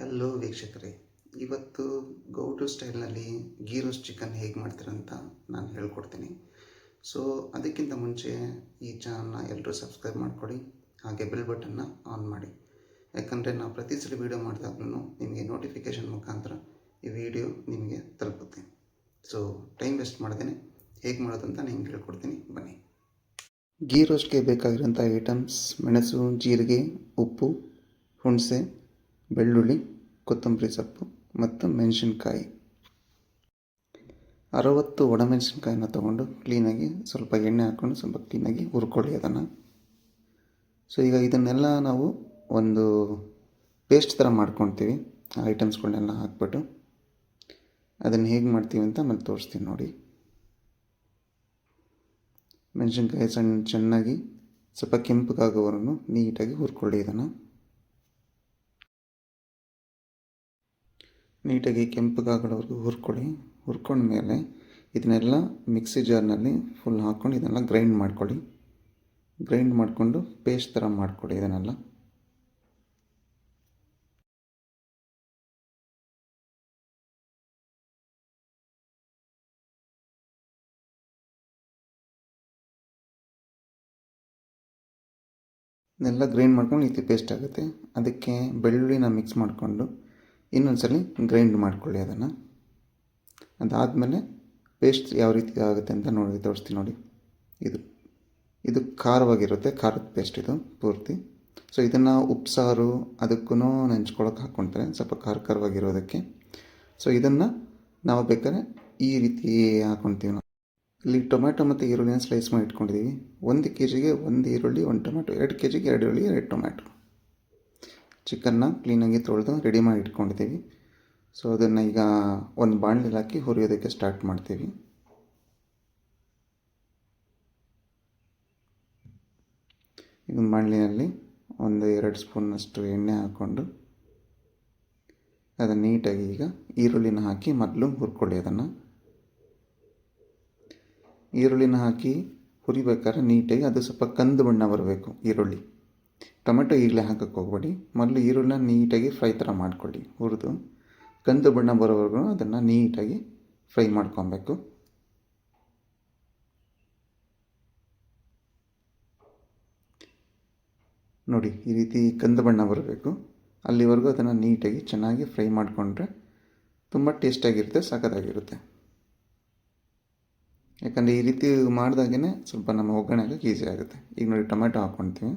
Hello ವೀಕ್ಷಕರೇ. ಇವತ್ತು ಗೌಟು ಸ್ಟೈಲ್ನಲ್ಲಿ ಗೀ ರೋಸ್ಟ್ ಚಿಕನ್ ಹೇಗೆ ಮಾಡ್ತೀರಂತ ನಾನು ಹೇಳ್ಕೊಡ್ತೀನಿ. ಸೊ ಅದಕ್ಕಿಂತ ಮುಂಚೆ ಈ ಚಾನಲ್ನ ಎಲ್ಲರೂ ಸಬ್ಸ್ಕ್ರೈಬ್ ಮಾಡಿಕೊಡಿ, ಹಾಗೆ ಬೆಲ್ ಬಟನ್ನ ಆನ್ ಮಾಡಿ. ಯಾಕಂದರೆ ನಾವು ಪ್ರತಿ ಸಲ ವೀಡಿಯೋ ಮಾಡಿದಾಗ್ಲೂ ನಿಮಗೆ ನೋಟಿಫಿಕೇಷನ್ ಮುಖಾಂತರ ಈ ವಿಡಿಯೋ ನಿಮಗೆ ತಲುಪುತ್ತೆ. ಸೊ ಟೈಮ್ ವೇಸ್ಟ್ ಮಾಡ್ದೇನೆ. ಹೇಗೆ ಮಾಡೋದು ಅಂತ ನಿಮ್ಗೆ ಹೇಳ್ಕೊಡ್ತೀನಿ. ಬನ್ನಿ. ಗೀ ರೋಸ್ಟ್ಗೆ ಬೇಕಾಗಿರೋಂಥ ಐಟಮ್ಸ್ ಮೆಣಸು, ಜೀರಿಗೆ, ಉಪ್ಪು, ಹುಣಸೆ ಬೆಳ್ಳುಳ್ಳಿ, ಕೊತ್ತಂಬರಿ ಸೊಪ್ಪು ಮತ್ತು ಮೆಣಸಿನ್ಕಾಯಿ. ಅರವತ್ತು ಒಣಮೆಣಸಿನ್ಕಾಯಿನ ತೊಗೊಂಡು ಕ್ಲೀನಾಗಿ ಸ್ವಲ್ಪ ಎಣ್ಣೆ ಹಾಕ್ಕೊಂಡು ಸ್ವಲ್ಪ ಕ್ಲೀನಾಗಿ ಹುರ್ಕೊಳ್ಳಿ ಅದನ್ನು. ಸೊ ಈಗ ಇದನ್ನೆಲ್ಲ ನಾವು ಒಂದು ಪೇಸ್ಟ್ ಥರ ಮಾಡ್ಕೊತೀವಿ ಆ ಐಟಮ್ಸ್ಗಳನ್ನೆಲ್ಲ ಹಾಕ್ಬಿಟ್ಟು. ಅದನ್ನು ಹೇಗೆ ಮಾಡ್ತೀವಿ ಅಂತ ಮತ್ತೆ ತೋರಿಸ್ತೀನಿ ನೋಡಿ. ಮೆಣಸಿನ್ಕಾಯಿ ಸಣ್ಣ, ಚೆನ್ನಾಗಿ ಸ್ವಲ್ಪ ಕೆಂಪಗಾಗೋವರೆಗೂ ನೀಟಾಗಿ ಹುರ್ಕೊಳ್ಳಿ ಇದನ್ನು. ನೀಟಾಗಿ ಕೆಂಪಗಾಗೋವರೆಗೂ ಹುರ್ಕೊಳ್ಳಿ. ಹುರ್ಕೊಂಡ್ಮೇಲೆ ಇದನ್ನೆಲ್ಲ ಮಿಕ್ಸಿ ಜಾರ್ನಲ್ಲಿ ಫುಲ್ ಹಾಕ್ಕೊಂಡು ಇದನ್ನೆಲ್ಲ ಗ್ರೈಂಡ್ ಮಾಡ್ಕೊಳ್ಳಿ. ಗ್ರೈಂಡ್ ಮಾಡಿಕೊಂಡು ಪೇಸ್ಟ್ ಥರ ಮಾಡಿಕೊಡಿ ಇದನ್ನೆಲ್ಲ. ಇದನ್ನೆಲ್ಲ ಗ್ರೈಂಡ್ ಮಾಡ್ಕೊಂಡು ರೀತಿ ಪೇಸ್ಟ್ ಆಗುತ್ತೆ. ಅದಕ್ಕೆ ಬೆಳ್ಳುಳ್ಳಿನ ಮಿಕ್ಸ್ ಮಾಡಿಕೊಂಡು ಇನ್ನೊಂದ್ಸಲ ಗ್ರೈಂಡ್ ಮಾಡ್ಕೊಳ್ಳಿ ಅದನ್ನು. ಅದಾದಮೇಲೆ ಪೇಸ್ಟ್ ಯಾವ ರೀತಿ ಆಗುತ್ತೆ ಅಂತ ನೋಡಿ, ತೋರಿಸ್ತೀನಿ ನೋಡಿ. ಇದು ಇದು ಖಾರವಾಗಿರುತ್ತೆ, ಖಾರದ ಪೇಸ್ಟ್ ಇದು ಪೂರ್ತಿ. ಸೊ ಇದನ್ನು ಉಪ್ಸಾರು ಅದಕ್ಕೂ ನೆಂಚ್ಕೊಳಕ್ಕೆ ಹಾಕ್ಕೊಳ್ತಾರೆ ಸ್ವಲ್ಪ ಖಾರ ಖಾರವಾಗಿರೋದಕ್ಕೆ. ಸೊ ಇದನ್ನು ನಾವು ಬೇಕಾದ್ರೆ ಈ ರೀತಿ ಹಾಕ್ಕೊತೀವಿ ನಾವು. ಇಲ್ಲಿ ಟೊಮ್ಯಾಟೊ ಮತ್ತು ಈರುಳ್ಳಿನ ಸ್ಲೈಸ್ ಮಾಡಿ ಇಟ್ಕೊಂಡಿದ್ದೀವಿ ಒಂದು ಕೆ ಜಿಗೆ ಒಂದು ಈರುಳ್ಳಿ, ಒಂದು ಟೊಮ್ಯಾಟೊ. ಎರಡು ಕೆ ಜಿಗೆ ಎರಡು ಈರುಳ್ಳಿ, ಎರಡು ಟೊಮ್ಯಾಟೊ. ಚಿಕನ್ನ ಕ್ಲೀನಾಗಿ ತೊಳೆದು ರೆಡಿ ಮಾಡಿ ಇಟ್ಕೊಂಡಿದ್ದೀವಿ. ಸೊ ಅದನ್ನು ಈಗ ಒಂದು ಬಾಣಲಿ ಹಾಕಿ ಹುರಿಯೋದಕ್ಕೆ ಸ್ಟಾರ್ಟ್ ಮಾಡ್ತೀವಿ. ಈಗ ಬಾಣಲಿನಲ್ಲಿ ಒಂದು ಎರಡು ಸ್ಪೂನಷ್ಟು ಎಣ್ಣೆ ಹಾಕ್ಕೊಂಡು ಅದನ್ನು ನೀಟಾಗಿ ಈಗ ಈರುಳ್ಳಿನ ಹಾಕಿ ಮೊದಲು ಹುರ್ಕೊಳ್ಳಿ ಅದನ್ನು. ಈರುಳ್ಳಿನ ಹಾಕಿ ಹುರಿಬೇಕಾದ್ರೆ ನೀಟಾಗಿ ಅದು ಸ್ವಲ್ಪ ಕಂದು ಬಣ್ಣ ಬರಬೇಕು ಈರುಳ್ಳಿ. ಟೊಮೆಟೊ ಈಗಲೇ ಹಾಕಕ್ಕೆ ಹೋಗಬೇಡಿ. ಮೊದಲು ಈರುಳ್ಳಿನ ನೀಟಾಗಿ ಫ್ರೈ ಥರ ಮಾಡ್ಕೊಳ್ಳಿ, ಹುರಿದು. ಕಂದು ಬಣ್ಣ ಬರೋವರೆಗೂ ಅದನ್ನು ನೀಟಾಗಿ ಫ್ರೈ ಮಾಡ್ಕೊಬೇಕು. ನೋಡಿ, ಈ ರೀತಿ ಕಂದು ಬಣ್ಣ ಬರಬೇಕು. ಅಲ್ಲಿವರೆಗೂ ಅದನ್ನು ನೀಟಾಗಿ ಚೆನ್ನಾಗಿ ಫ್ರೈ ಮಾಡಿಕೊಂಡ್ರೆ ತುಂಬ ಟೇಸ್ಟಾಗಿರುತ್ತೆ, ಸಖತ್ತಾಗಿರುತ್ತೆ. ಯಾಕಂದರೆ ಈ ರೀತಿ ಮಾಡಿದಾಗೇ ಸ್ವಲ್ಪ ನಮ್ಮ ಒಗ್ಗರಣೆಗೆ ಈಸಿ ಆಗುತ್ತೆ. ಈಗ ನೋಡಿ, ಟೊಮೆಟೊ ಹಾಕ್ಕೊಳ್ತೀವಿ.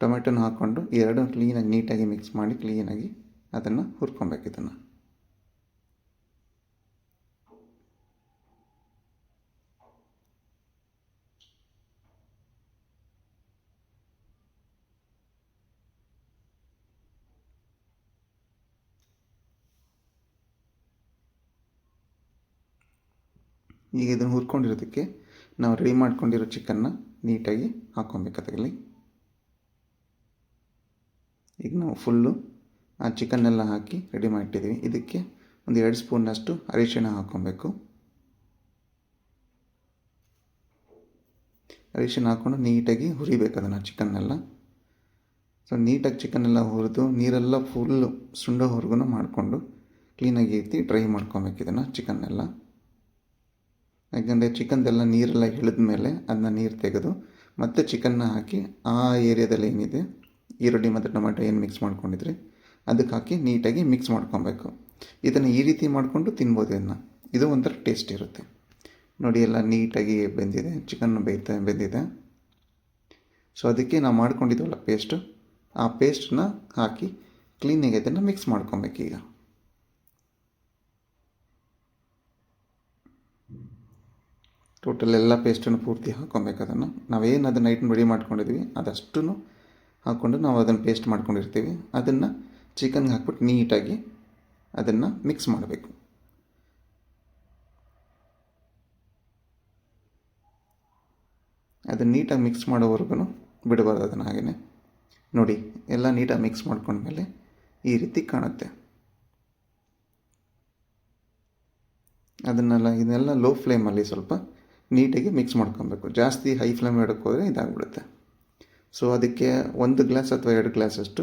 ಟೊಮೆಟೊನ ಹಾಕ್ಕೊಂಡು ಎರಡು ಕ್ಲೀನಾಗಿ ನೀಟಾಗಿ ಮಿಕ್ಸ್ ಮಾಡಿ ಕ್ಲೀನಾಗಿ ಅದನ್ನು ಹುರ್ಕೊಬೇಕು ಇದನ್ನು. ಈಗ ಇದನ್ನು ಹುರ್ಕೊಂಡಿರೋದಕ್ಕೆ ನಾವು ರೆಡಿ ಮಾಡ್ಕೊಂಡಿರೋ ಚಿಕನ್ನ ನೀಟಾಗಿ ಹಾಕ್ಕೊಬೇಕು ಅದರಲ್ಲಿ. ಈಗ ನಾವು ಫುಲ್ಲು ಆ ಚಿಕನ್ನೆಲ್ಲ ಹಾಕಿ ರೆಡಿ ಮಾಡಿಟ್ಟಿದ್ದೀವಿ. ಇದಕ್ಕೆ ಒಂದು ಎರಡು ಸ್ಪೂನಷ್ಟು ಅರಿಶಿಣ ಹಾಕ್ಕೊಬೇಕು. ಅರಿಶಿಣ ಹಾಕ್ಕೊಂಡು ನೀಟಾಗಿ ಹುರಿಬೇಕು ಅದನ್ನು ಚಿಕನ್ನೆಲ್ಲ ಸೊ ನೀಟಾಗಿ ಚಿಕನ್ನೆಲ್ಲ ಹುರಿದು ನೀರೆಲ್ಲ ಫುಲ್ಲು ಸುಂಡೋವರೆಗೂ ಮಾಡಿಕೊಂಡು ಕ್ಲೀನಾಗಿ ಎತ್ತಿ ಡ್ರೈ ಮಾಡ್ಕೊಬೇಕು ಇದನ್ನು ಚಿಕನ್ನೆಲ್ಲ ಯಾಕಂದರೆ ಚಿಕನ್ದೆಲ್ಲ ನೀರೆಲ್ಲ ಇಳಿದ ಮೇಲೆ ಅದನ್ನ ನೀರು ತೆಗೆದು ಮತ್ತೆ ಚಿಕನ್ನ ಹಾಕಿ ಆ ಏರಿಯಾದಲ್ಲಿ ಏನಿದೆ ಈರುಳ್ಳಿ ಮತ್ತು ಟೊಮೆಟೊ ಏನು ಮಿಕ್ಸ್ ಮಾಡ್ಕೊಂಡಿದ್ರಿ? ಅದಕ್ಕೆ ಹಾಕಿ ನೀಟಾಗಿ ಮಿಕ್ಸ್ ಮಾಡ್ಕೊಬೇಕು. ಇದನ್ನು ಈ ರೀತಿ ಮಾಡಿಕೊಂಡು ತಿನ್ಬೋದು ಇದನ್ನು. ಇದು ಒಂಥರ ಟೇಸ್ಟ್ ಇರುತ್ತೆ. ನೋಡಿ, ಎಲ್ಲ ನೀಟಾಗಿ ಬೆಂದಿದೆ. ಚಿಕನ್ ಬೇಯ್ತಾ, ಬೆಂದಿದೆ. ಸೊ ಅದಕ್ಕೆ ನಾವು ಮಾಡ್ಕೊಂಡಿದ್ದೀವಲ್ಲ ಪೇಸ್ಟು ಆ ಪೇಸ್ಟನ್ನ ಹಾಕಿ ಕ್ಲೀನಾಗಿ ಅದನ್ನು ಮಿಕ್ಸ್ ಮಾಡ್ಕೊಬೇಕು ಈಗ. ಟೋಟಲ್ ಎಲ್ಲ ಪೇಸ್ಟನ್ನು ಪೂರ್ತಿ ಹಾಕ್ಕೊಬೇಕು ಅದನ್ನು. ನಾವೇನು ಅದನ್ನು ನೈಟ್ ರೆಡಿ ಮಾಡ್ಕೊಂಡಿದ್ವಿ ಅದಷ್ಟು ಹಾಕ್ಕೊಂಡು ನಾವು ಅದನ್ನು ಪೇಸ್ಟ್ ಮಾಡ್ಕೊಂಡಿರ್ತೀವಿ. ಅದನ್ನು ಚಿಕನ್ಗೆ ಹಾಕ್ಬಿಟ್ಟು ನೀಟಾಗಿ ಅದನ್ನು ಮಿಕ್ಸ್ ಮಾಡಬೇಕು. ಅದನ್ನು ನೀಟಾಗಿ ಮಿಕ್ಸ್ ಮಾಡೋವರೆಗೂ ಬಿಡಬಾರ್ದು ಅದನ್ನು ಹಾಗೆಯೇ ನೋಡಿ, ಎಲ್ಲ ನೀಟಾಗಿ ಮಿಕ್ಸ್ ಮಾಡ್ಕೊಂಡ್ಮೇಲೆ ಈ ರೀತಿ ಕಾಣುತ್ತೆ. ಅದನ್ನೆಲ್ಲ, ಇದನ್ನೆಲ್ಲ ಲೋ ಫ್ಲೇಮಲ್ಲಿ ಸ್ವಲ್ಪ ನೀಟಾಗಿ ಮಿಕ್ಸ್ ಮಾಡ್ಕೊಬೇಕು. ಜಾಸ್ತಿ ಹೈ ಫ್ಲೇಮ್ ಇಡೋಕ್ಕೆ ಹೋದರೆ ಇದಾಗ್ಬಿಡುತ್ತೆ. ಸೊ ಅದಕ್ಕೆ ಒಂದು ಗ್ಲಾಸ್ ಅಥವಾ ಎರಡು ಗ್ಲಾಸಷ್ಟು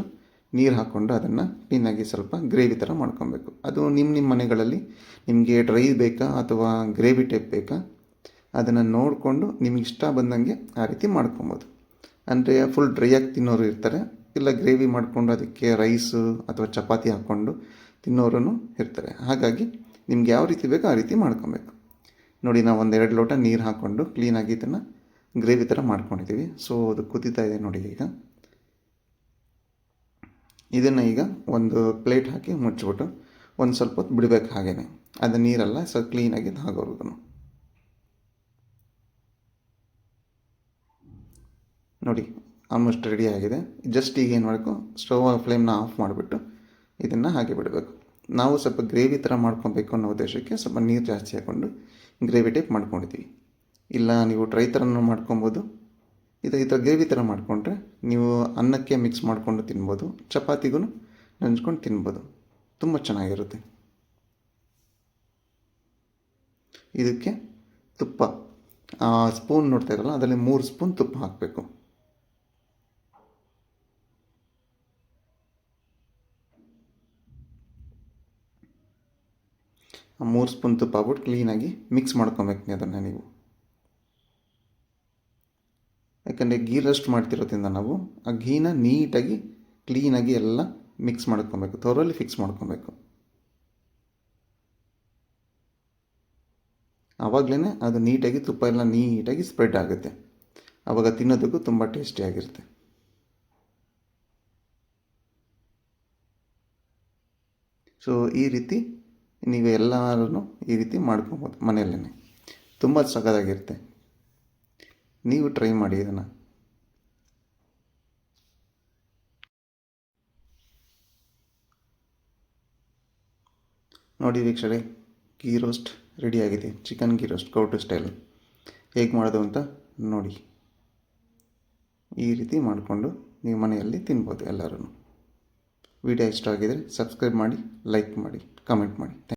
ನೀರು ಹಾಕ್ಕೊಂಡು ಅದನ್ನು ಕ್ಲೀನಾಗಿ ಸ್ವಲ್ಪ ಗ್ರೇವಿ ಥರ ಮಾಡ್ಕೊಬೇಕು. ಅದು ನಿಮ್ಮ ನಿಮ್ಮ ಮನೆಗಳಲ್ಲಿ ನಿಮಗೆ ಡ್ರೈ ಬೇಕಾ ಅಥವಾ ಗ್ರೇವಿ ಟೈಪ್ ಬೇಕಾ ಅದನ್ನು ನೋಡಿಕೊಂಡು ನಿಮಗೆ ಇಷ್ಟ ಬಂದಂಗೆ ಆ ರೀತಿ ಮಾಡ್ಕೊಬೋದು. ಅಂದರೆ ಫುಲ್ ಡ್ರೈ ಆಗಿ ತಿನ್ನೋರು ಇರ್ತಾರೆ, ಇಲ್ಲ ಗ್ರೇವಿ ಮಾಡಿಕೊಂಡು ಅದಕ್ಕೆ ರೈಸು ಅಥವಾ ಚಪಾತಿ ಹಾಕ್ಕೊಂಡು ತಿನ್ನೋರು ಇರ್ತಾರೆ. ಹಾಗಾಗಿ ನಿಮ್ಗೆ ಯಾವ ರೀತಿ ಬೇಕೋ ಆ ರೀತಿ ಮಾಡ್ಕೊಬೇಕು. ನೋಡಿ, ನಾವು ಒಂದೆರಡು ಲೋಟ ನೀರು ಹಾಕ್ಕೊಂಡು ಕ್ಲೀನಾಗಿ ಇದನ್ನು ಗ್ರೇವಿ ಥರ ಮಾಡ್ಕೊಂಡಿದ್ದೀವಿ. ಸೊ ಅದು ಕುದೀತಾ ಇದೆ ನೋಡಿ ಈಗ. ಇದನ್ನು ಈಗ ಒಂದು ಪ್ಲೇಟ್ ಹಾಕಿ ಮುಚ್ಚಿಬಿಟ್ಟು ಒಂದು ಸ್ವಲ್ಪ ಹೊತ್ತು ಬಿಡಬೇಕು ಹಾಗೇ ಅದು ನೀರೆಲ್ಲ ಸ್ವಲ್ಪ ಕ್ಲೀನಾಗಿ ಆಗೋರ್ಗು ನೋಡಿ ಆಲ್ಮೋಸ್ಟ್ ರೆಡಿ ಆಗಿದೆ. ಜಸ್ಟ್ ಈಗ ಏನು ಮಾಡಬೇಕು ಸ್ಟವ್ ಫ್ಲೇಮ್ನ ಆಫ್ ಮಾಡಿಬಿಟ್ಟು ಇದನ್ನು ಹಾಗೆ ಬಿಡಬೇಕು. ನಾವು ಸ್ವಲ್ಪ ಗ್ರೇವಿ ಥರ ಮಾಡ್ಕೊಬೇಕು ಅನ್ನೋ ಉದ್ದೇಶಕ್ಕೆ ಸ್ವಲ್ಪ ನೀರು ಜಾಸ್ತಿ ಹಾಕ್ಕೊಂಡು ಗ್ರೇವಿ ಟೈಪ್ ಮಾಡ್ಕೊಂಡಿದ್ದೀವಿ. ಇಲ್ಲ ನೀವು ಡ್ರೈ ಥರನೂ ಮಾಡ್ಕೊಬೋದು. ಇದು ಈ ಥರ ಗ್ರೇವಿ ಥರ ಮಾಡಿಕೊಂಡ್ರೆ ನೀವು ಅನ್ನಕ್ಕೆ ಮಿಕ್ಸ್ ಮಾಡಿಕೊಂಡು ತಿನ್ಬೋದು. ಚಪಾತಿಗೂ ನೆಂಚ್ಕೊಂಡು ತಿನ್ಬೋದು. ತುಂಬ ಚೆನ್ನಾಗಿರುತ್ತೆ. ಇದಕ್ಕೆ ತುಪ್ಪ. ಸ್ಪೂನ್ ನೋಡ್ತಾ ಇರಲ್ಲ, ಅದರಲ್ಲಿ ಮೂರು ಸ್ಪೂನ್ ತುಪ್ಪ ಹಾಕಬೇಕು. ಮೂರು ಸ್ಪೂನ್ ತುಪ್ಪ ಹಾಕ್ಬಿಟ್ಟು ಕ್ಲೀನಾಗಿ ಮಿಕ್ಸ್ ಮಾಡ್ಕೊಬೇಕು ಅದನ್ನು ನೀವು. ಯಾಕಂದರೆ ಗೀ ರೆಸ್ಟ್ ಮಾಡ್ತಿರೋದ್ರಿಂದ ನಾವು ಆ ಘೀನ ನೀಟಾಗಿ ಕ್ಲೀನಾಗಿ ಎಲ್ಲ ಮಿಕ್ಸ್ ಮಾಡ್ಕೊಬೇಕು ತೊರಲ್ಲಿ ಫಿಕ್ಸ್ ಮಾಡ್ಕೊಬೇಕು. ಆವಾಗಲೇ ಅದು ನೀಟಾಗಿ ತುಪ್ಪ ಎಲ್ಲ ನೀಟಾಗಿ ಸ್ಪ್ರೆಡ್ ಆಗುತ್ತೆ. ಆವಾಗ ತಿನ್ನೋದಕ್ಕೂ ತುಂಬ ಟೇಸ್ಟಿಯಾಗಿರುತ್ತೆ ಸೊ ಈ ರೀತಿ ನೀವು ಎಲ್ಲರೂ ಈ ರೀತಿ ಮಾಡ್ಕೊಬೋದು ಮನೆಯಲ್ಲೇ ತುಂಬ ಸಖತ್ತಾಗಿರುತ್ತೆ. ನೀವು ಟ್ರೈ ಮಾಡಿ ಇದನ್ನು. ನೋಡಿ ವೀಕ್ಷರೇ ಗೀ ರೋಸ್ಟ್ ರೆಡಿಯಾಗಿದೆ ಚಿಕನ್ ಗೀ ರೋಸ್ಟ್ ಕೌಟು ಸ್ಟೈಲ್ ಹೇಗೆ ಮಾಡೋದು ಅಂತ ನೋಡಿ. ಈ ರೀತಿ ಮಾಡಿಕೊಂಡು ನೀವು ಮನೆಯಲ್ಲಿ ತಿನ್ಬೋದು ಎಲ್ಲರೂ ವಿಡಿಯೋ ಇಷ್ಟ ಆಗಿದರೆ ಸಬ್ಸ್ಕ್ರೈಬ್ ಮಾಡಿ ಲೈಕ್ ಮಾಡಿ ಕಮೆಂಟ್ ಮಾಡಿ.